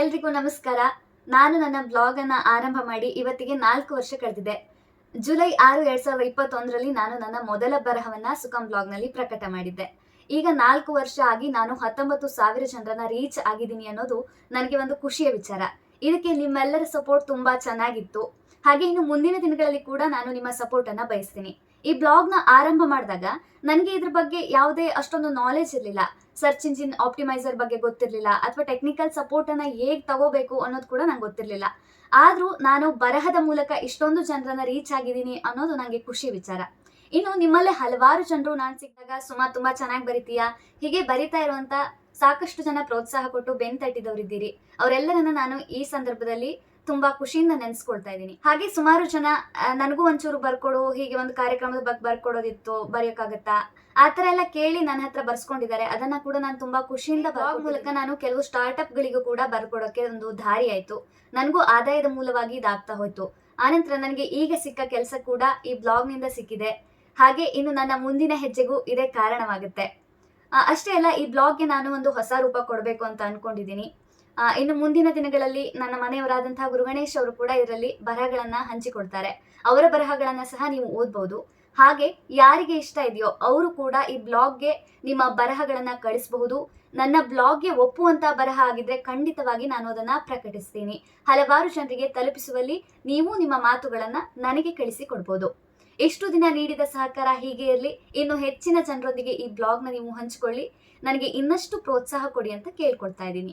ಎಲ್ರಿಗೂ ನಮಸ್ಕಾರ. ನಾನು ನನ್ನ ಬ್ಲಾಗ್ ಅನ್ನ ಆರಂಭ ಮಾಡಿ ಇವತ್ತಿಗೆ ನಾಲ್ಕು ವರ್ಷ ಕಳೆದಿದೆ. ಜುಲೈ ಆರು, ಎರಡ್ ಸಾವಿರದ ಇಪ್ಪತ್ತೊಂದರಲ್ಲಿ ನಾನು ನನ್ನ ಮೊದಲ ಬರಹವನ್ನ ಸುಖಂ ಬ್ಲಾಗ್ನಲ್ಲಿ ಪ್ರಕಟ ಮಾಡಿದ್ದೆ. ಈಗ ನಾಲ್ಕು ವರ್ಷ ಆಗಿ ನಾನು ಹತ್ತೊಂಬತ್ತು ಸಾವಿರ ಜನರನ್ನ ರೀಚ್ ಆಗಿದ್ದೀನಿ ಅನ್ನೋದು ನನಗೆ ಒಂದು ಖುಷಿಯ ವಿಚಾರ. ಇದಕ್ಕೆ ನಿಮ್ಮೆಲ್ಲರ ಸಪೋರ್ಟ್ ತುಂಬಾ ಚೆನ್ನಾಗಿತ್ತು. ಹಾಗೆ ಇನ್ನು ಮುಂದಿನ ದಿನಗಳಲ್ಲಿ ಕೂಡ ನಾನು ನಿಮ್ಮ ಸಪೋರ್ಟ್ ಅನ್ನ ಬಯಸ್ತೀನಿ. ಈ ಬ್ಲಾಗ್ನ ಆರಂಭ ಮಾಡಿದಾಗ ನನಗೆ ಇದ್ರ ಬಗ್ಗೆ ಯಾವುದೇ ಅಷ್ಟೊಂದು ನಾಲೆಜ್ ಇರಲಿಲ್ಲ. ಸರ್ಚ್ ಇಂಜಿನ್ ಆಪ್ಟಿಮೈಸರ್ ಬಗ್ಗೆ ಗೊತ್ತಿರಲಿಲ್ಲ ಅಥವಾ ಟೆಕ್ನಿಕಲ್ ಸಪೋರ್ಟ್ ಅನ್ನ ಹೇಗ್ ತಗೋಬೇಕು ಅನ್ನೋದು ಕೂಡ ನಂಗೆ ಗೊತ್ತಿರಲಿಲ್ಲ. ಆದ್ರೂ ನಾನು ಬರಹದ ಮೂಲಕ ಇಷ್ಟೊಂದು ಜನರನ್ನ ರೀಚ್ ಆಗಿದ್ದೀನಿ ಅನ್ನೋದು ನನಗೆ ಖುಷಿ ವಿಚಾರ. ಇನ್ನು ನಿಮ್ಮಲ್ಲೇ ಹಲವಾರು ಜನರು ನಾನು ಸಿಕ್ಕಿದಾಗ ಸುಮಾರು ತುಂಬಾ ಚೆನ್ನಾಗಿ ಬರಿತೀಯಾ? ಹೀಗೆ ಬರಿತಾ ಇರುವಂತ ಸಾಕಷ್ಟು ಜನ ಪ್ರೋತ್ಸಾಹ ಕೊಟ್ಟು ಬೆನ್ ತಟ್ಟಿದವರಿದ್ದೀರಿ. ಅವರೆಲ್ಲರನ್ನ ನಾನು ಈ ಸಂದರ್ಭದಲ್ಲಿ ತುಂಬಾ ಖುಷಿಯಿಂದ ನೆನೆಸ್ಕೊಳ್ತಾ ಇದ್ದೀನಿ. ಹಾಗೆ ಸುಮಾರು ಜನ ನನಗೂ ಒಂಚೂರು ಬರ್ಕೊಡು ಹೀಗೆ ಒಂದು ಕಾರ್ಯಕ್ರಮದ ಬಗ್ಗೆ ಬರ್ಕೊಡೋದಿತ್ತು ಬರೆಯೋಕ್ಕಾಗತ್ತಾ? ಆ ತರ ಎಲ್ಲ ಕೇಳಿ ನನ್ನ ಹತ್ರ ಬರ್ಸ್ಕೊಂಡಿದ್ದಾರೆ. ಅದನ್ನ ಕೂಡ ನಾನು ತುಂಬಾ ಖುಷಿಯಿಂದ ಬರೋ ಮೂಲಕ ನಾನು ಕೆಲವು ಸ್ಟಾರ್ಟ್ಅಪ್ ಗಳಿಗೂ ಕೂಡ ಬರ್ಕೊಡೋಕೆ ಒಂದು ದಾರಿ ಆಯ್ತು. ನನಗೂ ಆದಾಯದ ಮೂಲವಾಗಿ ಇದಾಗ್ತಾ ಹೋಯ್ತು. ಆನಂತರ ನನಗೆ ಈಗ ಸಿಕ್ಕ ಕೆಲಸ ಕೂಡ ಈ ಬ್ಲಾಗ್ನಿಂದ ಸಿಕ್ಕಿದೆ. ಹಾಗೆ ಇನ್ನು ನನ್ನ ಮುಂದಿನ ಹೆಜ್ಜೆಗೂ ಇದೇ ಕಾರಣವಾಗುತ್ತೆ. ಅಷ್ಟೇ ಅಲ್ಲ ಈ ಬ್ಲಾಗ್ಗೆ ನಾನು ಒಂದು ಹೊಸ ರೂಪ ಕೊಡಬೇಕು ಅಂತ ಅನ್ಕೊಂಡಿದ್ದೀನಿ. ಇನ್ನು ಮುಂದಿನ ದಿನಗಳಲ್ಲಿ ನನ್ನ ಮನೆಯವರಾದಂತಹ ಗುರುಗಣೇಶ್ ಅವರು ಕೂಡ ಇದರಲ್ಲಿ ಬರಹಗಳನ್ನ ಹಂಚಿಕೊಡ್ತಾರೆ. ಅವರ ಬರಹಗಳನ್ನ ಸಹ ನೀವು ಓದ್ಬೋದು. ಹಾಗೆ ಯಾರಿಗೆ ಇಷ್ಟ ಇದೆಯೋ ಅವರು ಕೂಡ ಈ ಬ್ಲಾಗ್ಗೆ ನಿಮ್ಮ ಬರಹಗಳನ್ನ ಕಳಿಸಬಹುದು. ನನ್ನ ಬ್ಲಾಗ್ಗೆ ಒಪ್ಪುವಂತ ಬರಹ ಆಗಿದ್ರೆ ಖಂಡಿತವಾಗಿ ನಾನು ಅದನ್ನ ಪ್ರಕಟಿಸ್ತೀನಿ. ಹಲವಾರು ಜನರಿಗೆ ತಲುಪಿಸುವಲ್ಲಿ ನೀವು ನಿಮ್ಮ ಮಾತುಗಳನ್ನ ನನಗೆ ಕಳಿಸಿ ಕೊಡ್ಬೋದು ಇಷ್ಟು ದಿನ ನೀಡಿದ ಸಹಕಾರ ಹೀಗೆ ಇರಲಿ. ಇನ್ನು ಹೆಚ್ಚಿನ ಜನರೊಂದಿಗೆ ಈ ಬ್ಲಾಗ್ನ ನೀವು ಹಂಚಿಕೊಳ್ಳಿ. ನನಗೆ ಇನ್ನಷ್ಟು ಪ್ರೋತ್ಸಾಹ ಕೊಡಿ ಅಂತ ಕೇಳ್ಕೊಳ್ತಾ ಇದ್ದೀನಿ.